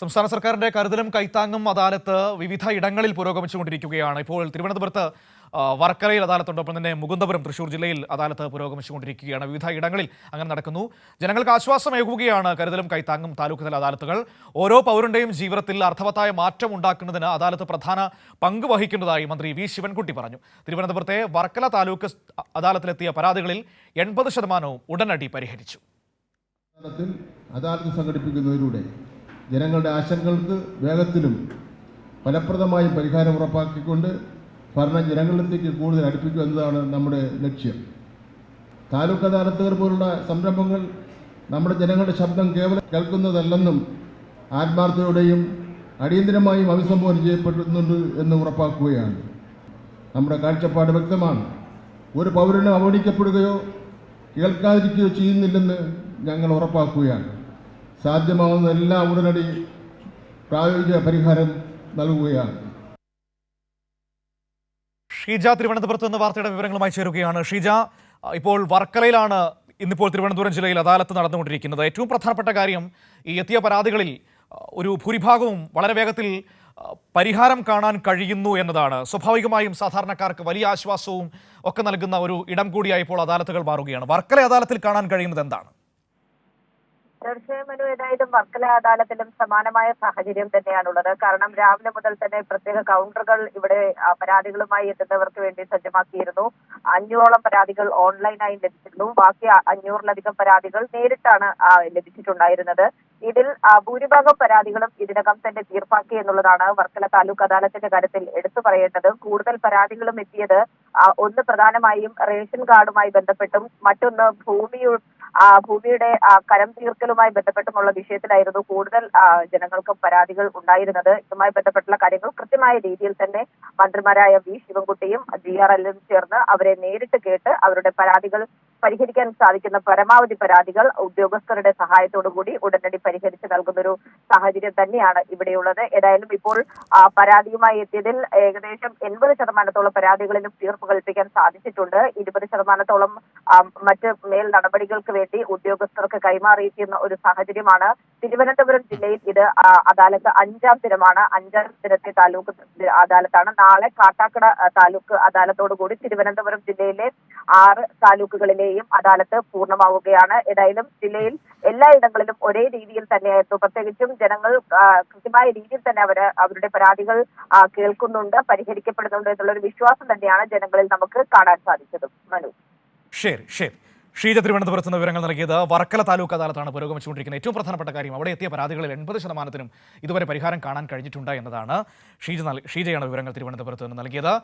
സംസ്ഥാന സർക്കാരിന്റെ കരുതലും കൈത്താങ്ങും അദാലത്ത് വിവിധ ഇടങ്ങളിൽ പുരോഗമിച്ചുകൊണ്ടിരിക്കുകയാണ്. ഇപ്പോൾ തിരുവനന്തപുരത്ത് വർക്കലയിൽ അദാലത്തുണ്ട്. ഒപ്പം തന്നെ മുകുന്ദപുരം തൃശൂർ ജില്ലയിൽ അദാലത്ത് പുരോഗമിച്ചുകൊണ്ടിരിക്കുകയാണ്. വിവിധ ഇടങ്ങളിൽ അങ്ങനെ നടക്കുന്നു. ജനങ്ങൾക്ക് ആശ്വാസമേകുകയാണ് കരുതലും കൈത്താങ്ങും താലൂക്ക് തല അദാലത്തുകൾ. ഓരോ പൗരന്റെയും ജീവിതത്തിൽ അർത്ഥവത്തായ മാറ്റം ഉണ്ടാക്കുന്നതിന് അദാലത്ത് പ്രധാന പങ്ക് വഹിക്കുന്നതായി മന്ത്രി വി. ശിവൻകുട്ടി പറഞ്ഞു. തിരുവനന്തപുരത്തെ വർക്കല താലൂക്ക് അദാലത്തിലെത്തിയ പരാതികളിൽ എൺപത് ശതമാനവും ഉടനടി പരിഹരിച്ചു. അദാലത്ത് സംഘടിപ്പിക്കുന്നതിലൂടെ ജനങ്ങളുടെ ആശങ്കകൾക്ക് വേഗത്തിലും ഫലപ്രദമായും പരിഹാരം ഉറപ്പാക്കിക്കൊണ്ട് ഭരണം ജനങ്ങളിലേക്ക് കൂടുതൽ അടുപ്പിക്കുക എന്നതാണ് നമ്മുടെ ലക്ഷ്യം. താലൂക്ക് അദാലത്തുകൾ പോലുള്ള സംരംഭങ്ങൾ നമ്മുടെ ജനങ്ങളുടെ ശബ്ദം കേവലം കേൾക്കുന്നതല്ലെന്നും ആത്മാർത്ഥതയോടെയും അടിയന്തരമായും അഭിസംബോധന ചെയ്യപ്പെടുന്നുണ്ട് എന്ന് ഉറപ്പാക്കുകയാണ്. നമ്മുടെ കാഴ്ചപ്പാട് വ്യക്തമാണ്. ഒരു പൗരന് അവഗണിക്കപ്പെടുകയോ കേൾക്കാതിരിക്കുകയോ ചെയ്യുന്നില്ലെന്ന് ഞങ്ങൾ ഉറപ്പാക്കുകയാണ്. സാധ്യമാവുന്ന എല്ലാ ഉടനടി പ്രായോഗിക പരിഹാരം നൽകുകയാണ്. ഷീജ തിരുവനന്തപുരത്ത് നിന്ന് വാർത്തയുടെ വിവരങ്ങളുമായി ചേരുകയാണ്. ഷീജ ഇപ്പോൾ വർക്കലയിലാണ് ഇന്നിപ്പോൾ തിരുവനന്തപുരം ജില്ലയിൽ അദാലത്ത് നടന്നുകൊണ്ടിരിക്കുന്നത്. ഏറ്റവും പ്രധാനപ്പെട്ട കാര്യം ഈ എത്തിയ പരാതികളിൽ ഒരു ഭൂരിഭാഗവും വളരെ വേഗത്തിൽ പരിഹാരം കാണാൻ കഴിയുന്നു എന്നതാണ്. സ്വാഭാവികമായും സാധാരണക്കാർക്ക് വലിയ ആശ്വാസവും ഒക്കെ നൽകുന്ന ഒരു ഇടം കൂടിയായി ഇപ്പോൾ അദാലത്തുകൾ മാറുകയാണ്. വർക്കല അദാലത്തിൽ കാണാൻ കഴിയുന്നത് എന്താണ്? തീർച്ചയായും മനു ഏതായാലും വർക്കല അദാലത്തിലും സമാനമായ സാഹചര്യം തന്നെയാണുള്ളത്. കാരണം രാവിലെ മുതൽ തന്നെ പ്രത്യേക കൗണ്ടറുകൾ ഇവിടെ പരാതികളുമായി എത്തുന്നവർക്ക് വേണ്ടി സജ്ജമാക്കിയിരുന്നു. അഞ്ഞൂറോളം പരാതികൾ ഓൺലൈനായി ലഭിച്ചിരുന്നു. ബാക്കി അഞ്ഞൂറിലധികം പരാതികൾ നേരിട്ടാണ് ലഭിച്ചിട്ടുണ്ടായിരുന്നത്. ഇതിൽ ഭൂരിഭാഗം പരാതികളും ഇതിനകം തന്നെ തീർപ്പാക്കി എന്നുള്ളതാണ് വർക്കല താലൂക്ക് അദാലത്തിന്റെ കാര്യത്തിൽ എടുത്തു പറയേണ്ടത്. കൂടുതൽ പരാതികളും എത്തിയത് ഒന്ന് പ്രധാനമായും റേഷൻ കാർഡുമായി ബന്ധപ്പെട്ടും മറ്റൊന്ന് ഭൂമി ഭൂമിയുടെ കരം തീർക്കലുമായി ബന്ധപ്പെട്ടുമുള്ള വിഷയത്തിലായിരുന്നു കൂടുതൽ ജനങ്ങൾക്കും പരാതികൾ ഉണ്ടായിരുന്നത്. ഇതുമായി ബന്ധപ്പെട്ടുള്ള കാര്യങ്ങൾ കൃത്യമായ രീതിയിൽ തന്നെ മന്ത്രിമാരായ വി. ശിവൻകുട്ടിയും ജി. ആർ. എല്ലും ചേർന്ന് അവരെ നേരിട്ട് കേട്ട് അവരുടെ പരാതികൾ പരിഹരിക്കാൻ സാധിക്കുന്ന പരമാവധി പരാതികൾ ഉദ്യോഗസ്ഥരുടെ സഹായത്തോടുകൂടി ഉടനടി പരിഹരിച്ച് നൽകുന്നൊരു സാഹചര്യം തന്നെയാണ് ഇവിടെയുള്ളത്. ഏതായാലും ഇപ്പോൾ പരാതിയുമായി എത്തിയതിൽ ഏകദേശം എൺപത് ശതമാനത്തോളം പരാതികളിലും തീർപ്പ് കൽപ്പിക്കാൻ സാധിച്ചിട്ടുണ്ട്. ഇരുപത് ശതമാനത്തോളം മറ്റ് മേൽ നടപടികൾക്ക് വേണ്ടി ഉദ്യോഗസ്ഥർക്ക് കൈമാറിയിരിക്കുന്ന ഒരു സാഹചര്യമാണ്. തിരുവനന്തപുരം ജില്ലയിൽ ഇത് അദാലത്ത് അഞ്ചാം ദിനമാണ്. അഞ്ചാം ദിനത്തെ താലൂക്ക് അദാലത്താണ്. നാളെ കാട്ടാക്കട താലൂക്ക് അദാലത്തോടുകൂടി തിരുവനന്തപുരം ജില്ലയിലെ ആറ് താലൂക്കുകളിലെയും അദാലത്ത് പൂർണമാവുകയാണ്. ഏതായാലും ജില്ലയിൽ എല്ലായിടങ്ങളിലും ഒരേ രീതിയിൽ തന്നെയായിരുന്നു. പ്രത്യേകിച്ചും ജനങ്ങൾ കൃത്യമായ രീതിയിൽ തന്നെ അവർ അവരുടെ പരാതികൾ കേൾക്കുന്നുണ്ട് പരിഹരിക്കപ്പെടുന്നുണ്ട് എന്നുള്ള ഒരു വിശ്വാസം തന്നെയാണ് ജനങ്ങളിൽ നമുക്ക് കാണാൻ സാധിച്ചത്. മനു. ശരി ശരി. ഷീജ തിരുവനന്തപുരത്ത് നിന്ന് വിവരങ്ങൾ നൽകിയത് വർക്കല താലൂക്ക് അദാലത്താണ് പുരോഗമിച്ചുകൊണ്ടിരിക്കുന്നത്. ഏറ്റവും പ്രധാനപ്പെട്ട കാര്യം അവിടെ എത്തിയ പരാതികളിൽ എൺപത് ശതമാനത്തിനും ഇതുവരെ പരിഹാരം കാണാൻ കഴിഞ്ഞിട്ടുണ്ട് എന്നതാണ് ഷീജ ഷീജയാണ് വിവരങ്ങൾ തിരുവനന്തപുരത്ത് നിന്ന് നൽകിയത്.